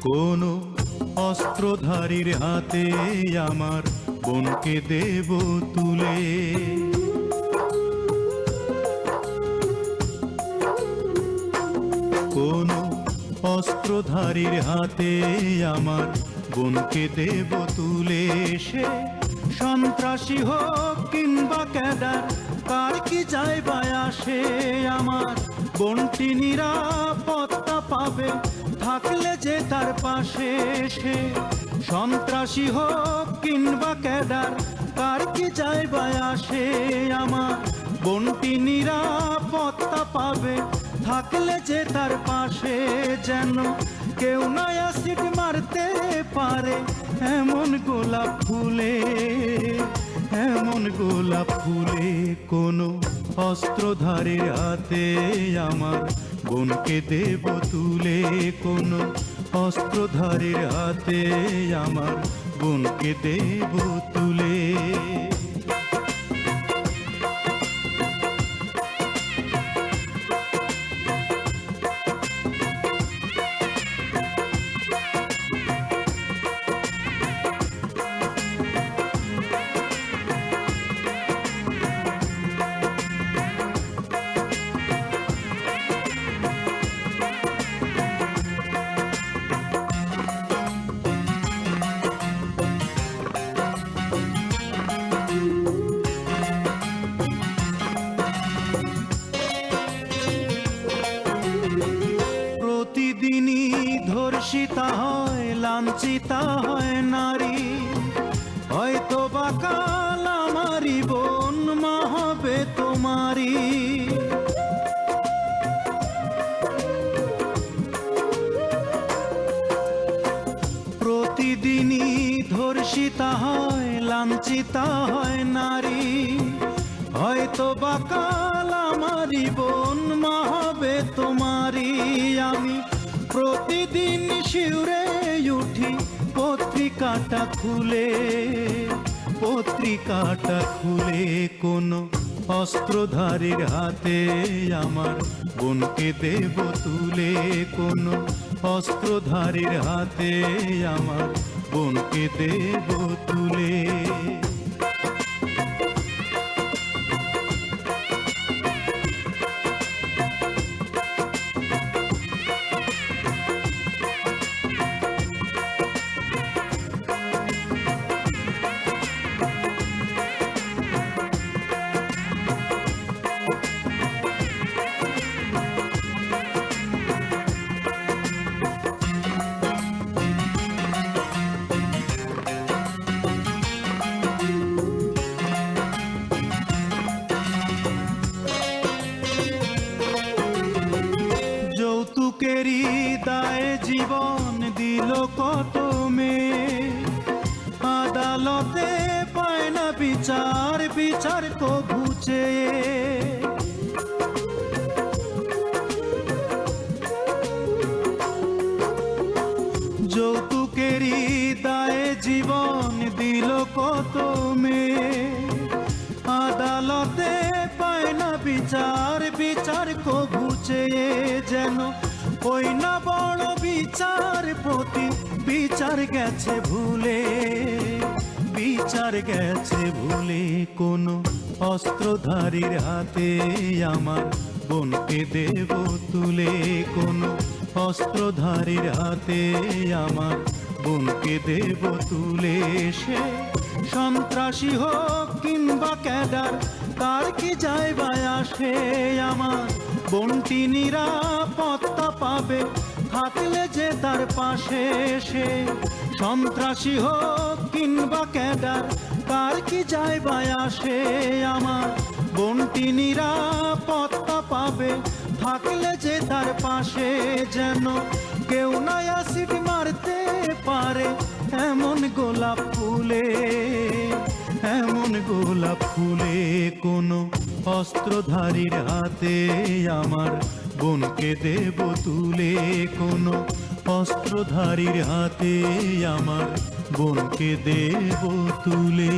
কোন অস্ত্রধারীর হাতে আমার বোনকে দেব তুলে। কোন অস্ত্রধারীর হাতে আমার বোনকে দেব তুলে সে? সন্ত্রাসী হোক কিংবা ক্যাডার, কার কি যায় বা আসে আমার? বোনটি নিরাপত্তা পাবে, থাকলে যে তার পাশে সে। সন্ত্রাসী হোক কিংবা ক্যাডার, কার কি যায় বা আসে আমার? বোনটি নিরাপত্তা পাবে থাকলে যে তার পাশে যেন কেউ না অ্যাসিড মারতে পারে। এমন গোলাপ ফুলে, এমন গোলাপ ফুলে কোনো অস্ত্রধারীর হাতে আমার বোনকে দেব তুলে। কোনো অস্ত্রধারীর হাতে আমার বোনকে দেব তুলে। লাঞ্ছিতা হয় নারী, হয়তো বা কাল আমারই বোন মা হবে তোমারই। প্রতিদিনই ধর্ষিতা হয়, লাঞ্ছিতা হয় নারী, হয়তো বা কাল আমারই বোন মা হবে তোমারই। আমি প্রতিদিন শিউরে উঠি পত্রিকাটা খুলে পত্রিকাটা খুলে কোনো অস্ত্রধারীর হাতে আমার বোনকে দেব তুলে। কোনো অস্ত্রধারীর হাতে আমার বোনকে দেব তুলে। জীবন দিল কত মেয়ে? আদালতে পায় না বিচার বিচার কবুচে যৌতুকেরই দায়ে জীবন দিল কত মেয়ে? আদালতে পায় না বিচার বিচার কবুচে যেন ওই না বড় বিচারপতি বিচার গেছে ভুলে, বিচার গেছে ভুলে কোনো অস্ত্রধারীর হাতে আমার বোনকে দেব তুলে, কোনো অস্ত্রধারীর হাতে আমার বোনকে দেব তুলে সে সন্ত্রাসী হোক কিংবা ক্যাডার, তার কি যায় বা আসে আমার বোনটি নিরাপত্তা পাবে থাকলে যে তার পাশে সে সন্ত্রাসী হোক কিংবা ক্যাডার তার কি যায় বা আসে আমার। বোনটি নিরাপত্তা পাবে, থাকলে যে তার পাশে যেন কেউ না অ্যাসিড মারতে পারে। এমন গোলাপ ফুলে, এমন গোলাপ ফুলে কোনো অস্ত্রধারীর হাতে আমার বোনকে দেব তুলে কোনো অস্ত্রধারীর হাতে আমার বোনকে দেব তুলে।